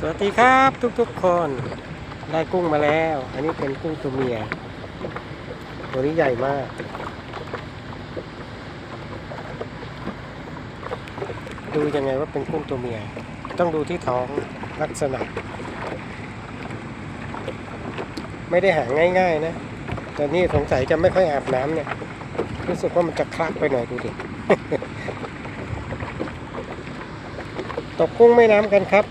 สวัสดีครับทุกๆคนได้กุ้งมาแล้ว อันนี้เป็นกุ้งตัวเมีย ตัวนี้ใหญ่มาก ดูยังไงว่าเป็นกุ้งตัวเมีย ต้องดูที่ท้องลักษณะ ไม่ได้หาง่ายๆนะ แต่นี่สงสัยจะไม่ค่อยอาบน้ำเนี่ย รู้สึกว่ามันจะคลักไปหน่อยดูดิ ตกกุ้งแม่น้ำกันครับ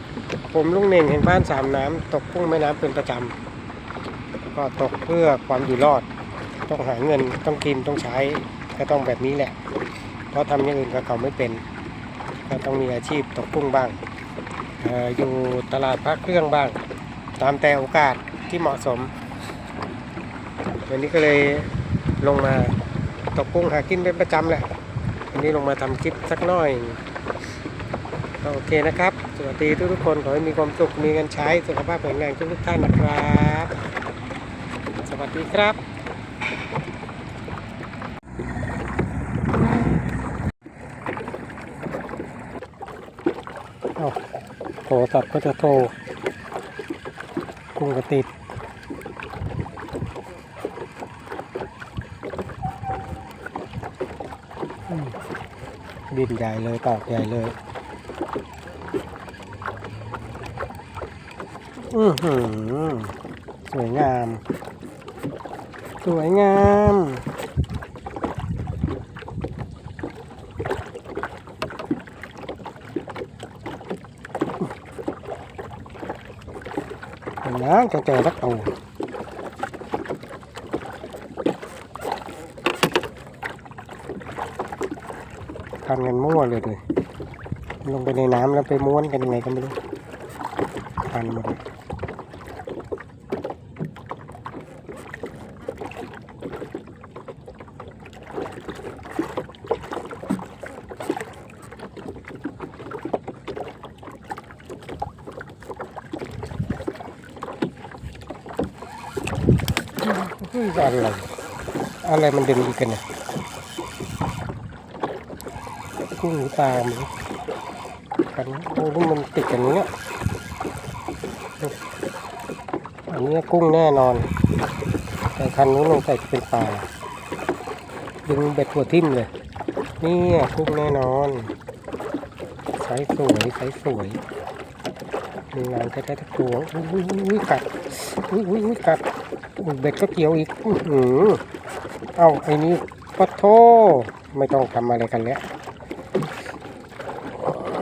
ผมลุงเน่งแห่งบ้านสามน้ำตกกุ้งแม่น้ำเป็นประจำก็ตกเพื่อความอยู่รอด ต้องหาเงินต้องกินต้องใช้ก็ต้องแบบนี้แหละ เพราะทำอย่างอื่นกับเขาไม่เป็น ก็ต้องมีอาชีพตกกุ้งบ้างอออยู่ตลาดพักเครื่องบ้าง ตามแต่โอกาสที่เหมาะสม วันนี้ก็เลยลงมาตกกุ้งหากินเป็นประจำแหละวันนี้ลงมาทำคลิปสักหน่อยโอเคนะครับ สวัสดีทุกๆคนขอให้มีความสุขมีเงินใช้สุขภาพแข็งแรงทุกๆท่านนะครับ สวัสดีครับ เอาโทรศัพท์ก็จะโทรกุ้งก็ติดอืมดินใหญ่เลยตอกใหญ่เลย อือหือสวยงาม สวยงามเห็นนะจะเจอสักตัวทำกันมั่วเลยเลยลงไปในน้ำแล้วไปม้วนกันยังไงก็ไม่รู้พันหมดเลยเฮ้ย อะไรอะไรมันเด่นอีกกันเนี่ยกุ้งหรือปลาหมึกันโอ้นมันติดกันเนี้ยอันนี้กุ้งแน่นอน แต่คันนู้นลงใส่เป็นปลาดึงเบ็ดหัวทิ่มเลยนี่กุ้งแน่นอนไซส์สวยไซส์สวยมีงานแท้ๆทุกตัวอุ้ยอุ้ยอุ้ยกัดอุ้ยอุ้ยอุ้ยกัด เบ็ดก็เกี่ยวอีกอือหือเอาไอ้นี่ปะโทไม่ต้องทำอะไรกันแล้ว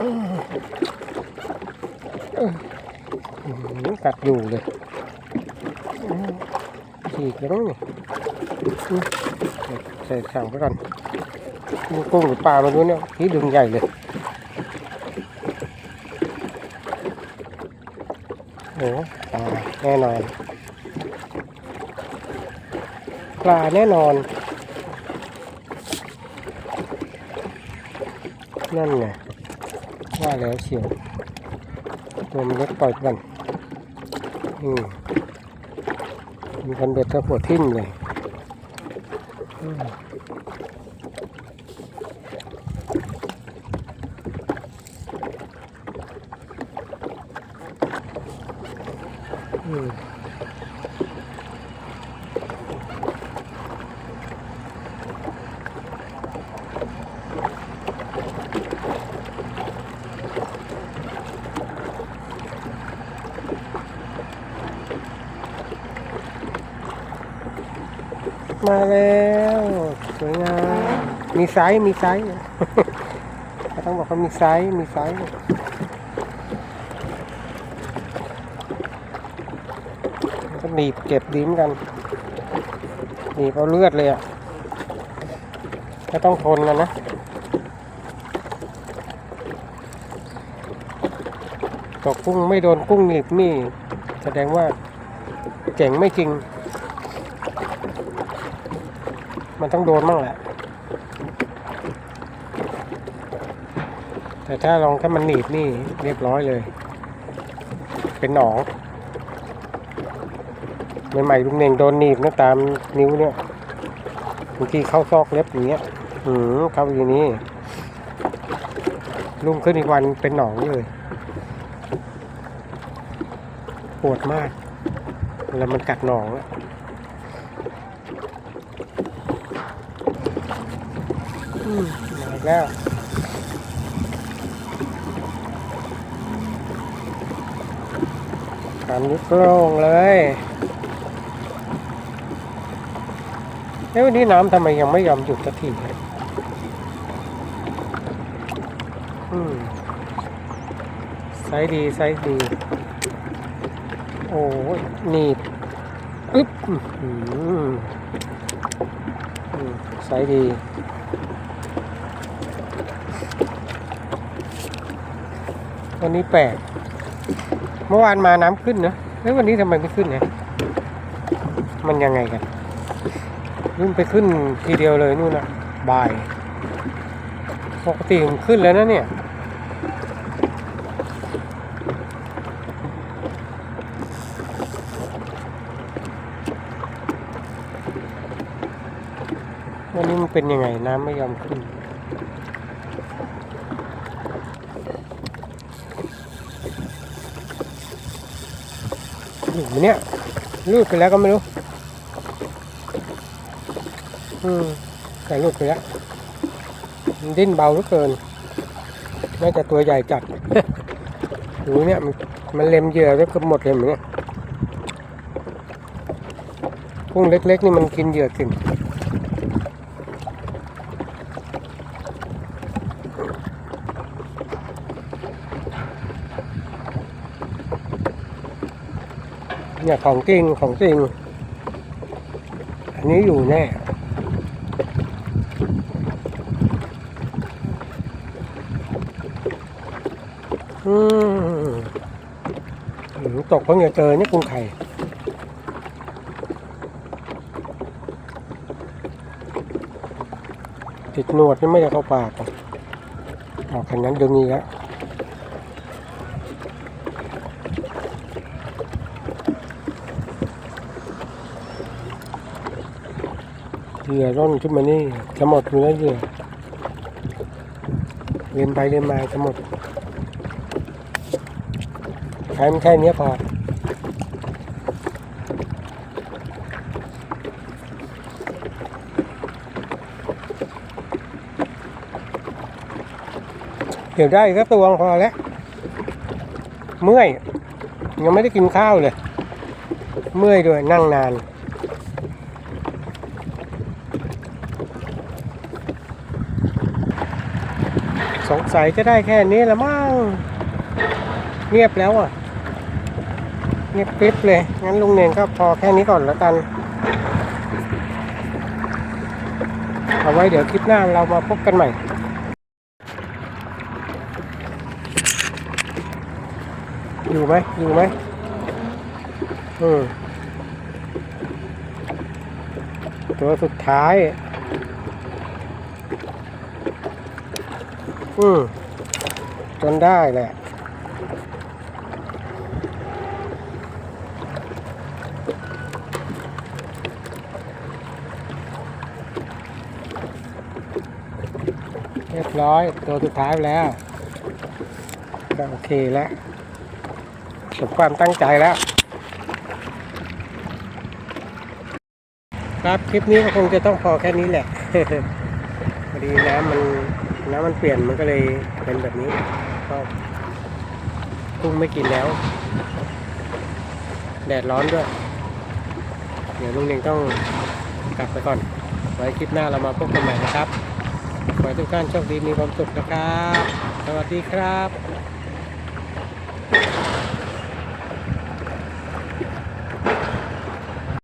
อื้อหือกัดอยู่เลยฉีกแล้วนี่ใส่สั่งไปก่อนกุ้งหรือปลามาดูเนี่ยที่ดึงใหญ่เลยโอ้แน่นอน ปลาแน่นอน นั่นไงว่าแล้วเชียวตัวมันเล็กปล่อยกันอืมมีคันเบ็ดถ้าหัวทิ่มเลยอืม มาแล้ว สวยงาม มีไซส์มีไซส์ต้องบอกว่ามีไซส์มีไซส์ก็หนีบเก็บดีเหมอนกันหนีบเอาเลือดเลยอะก็ต้องทนกันนะตกกุ้งไม่โดนกุ้งหนีบนี่ แสดงว่าเจ๋งไม่จริง มันต้องโดนบ้างแหละ แต่ถ้าลองถ้ามันหนีบนี่เรียบร้อยเลย เป็นหนองใหม่ๆลุงเน่งโดนหนีบนะตามนิ้วเนี่ยบางทีเข้าซอกเล็บอย่างเงี้ยอืมเข้าอยู่นี่ลุงขึ้นอีกวันเป็นหนองเลย ปวดมากเวลามันกัดหนองอะ มมาอีกแล้วการลุกโล่งเลยเอ้วันนี้น้ำทำไมยังไม่ยอมหยุดสักทีเลยอืมไซส์ดีไซส์ดี โอ้หนีบอึ๊บอืมไซส์ดี วันนี้แปลกเมื่อวานมาน้ำขึ้นนะแล้ววันนี้ทำไมไม่ขึ้นเนี่ยมันยังไงกันนู่นไปขึ้นทีเดียวเลยนู่นนะบ่ายปกติมันขึ้นแล้วนะเนี่ยวันนี้มันเป็นยังไงน้ำไม่ยอมขึ้น อยู่ไหมเนี่ยรูดไปแล้วก็ไม่รู้ อืมแต่รูดไปแล้วมันดิ้นเบาเหลือเกิน น่าจะตัวใหญ่จัดดูเนี่ยมันมันเล็มเหยื่อแล้วก็หมดเลยเหมือนเนี่ยกุ้งเล็ก ๆ นี่มันกินเหยื่อกิน เนี่ยของจริงของจริง อันนี้อยู่แน่อืมตกเพิ่งจะเจอนี่กุ้งไข่ติดหนวดนี่ไม่ได้เข้าปากอะเอาคันนั้นดึงอีกแล้ว เหยื่อร่อนขึ้นมานี่จะหมดอยู่แล้วเหยื่อเรียนไปเรียนมาจะหมดใช้มันแค่เนี้ยพอเดี๋ยวได้ก็ตัวพอแล้ว เมื่อย ยังไม่ได้กินข้าวเลย เมื่อยด้วยนั่งนาน สงสัยจะได้แค่นี้ละมั้งเงียบแล้วอะ เงียบกริบเลย งั้นลุงเน่งก็พอแค่นี้ก่อนแล้วกัน เอาไว้เดี๋ยวคลิปหน้าเรามาพบกันใหม่อยู่ไหมอยู่ไหมเอืมตัวสุดท้าย อืมจนได้แหละเรียบร้อย ตัวสุดท้ายแล้วก็โอเคแล้วสมความตั้งใจแล้ว ครับคลิปนี้ก็คงจะต้องพอแค่นี้แหละพอดีน้ำมัน น้ำมันเปลี่ยนมันก็เลยเป็นแบบนี้ก็กุ้งไม่กินแล้ว แดดร้อนด้วย เดี๋ยวลุงเน่งต้องกลับไปก่อน ไว้คลิปหน้าเรามาพบกันใหม่นะครับ ขอให้ทุกท่านโชคดีมีความสุขนะครับ สวัสดีครับ